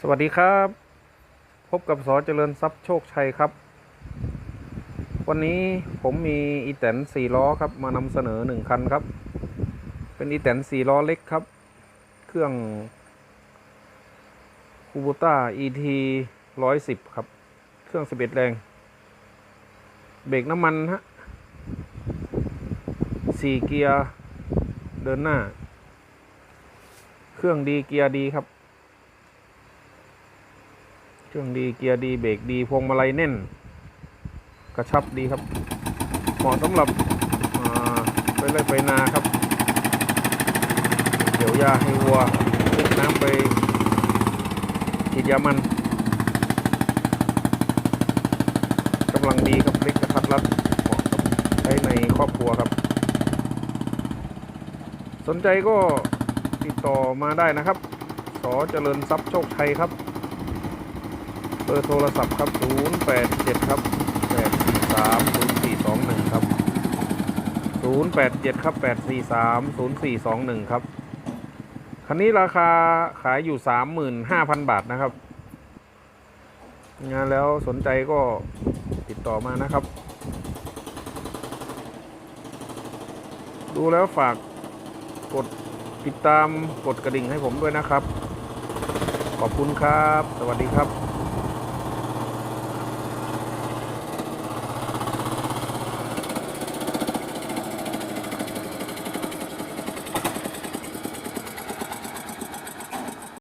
สวัสดีครับ พบกับสอเจริญทรัพย์โชคชัยครับ วันนี้ผมมีอีแตนสี่ล้อครับ มานำเสนอหนึ่งคันครับ เป็นอีแตนสี่ล้อเล็กครับ เครื่องคูบูต้า ET ร้อยสิบครับ เครื่องสิบเอ็ดแรง เบรกน้ำมันฮะสี่เกียร์เดินหน้า เครื่องดีเกียร์ดีครับ ครื่องดีเกียร์ดีเบรกดีพวงมาลัยแน่น กระชับดีครับเหมาะสำหรับไปไร่ไปนาครับเดี๋ยวยาให้วัวเล่นน้ำไปฉีดยามันกำลังดีครับเล็กกระทัดรัดเหมาะกับใช้ในครอบครัวครับ สนใจก็ติดต่อมาได้นะครับ สอเจริญทรัพย์โชคชัยครับ เบอร์โทรศัพท์ครับ 087 ครับ 843 0421 ครับ 087 ครับ 843 0421 ครับ คันนี้ราคาขายอยู่ 35,000 บาทนะครับ งานแล้วสนใจก็ติดต่อมานะครับ ดูแล้วฝากกดติดตามกดกระดิ่งให้ผมด้วยนะครับ ขอบคุณครับ สวัสดีครับ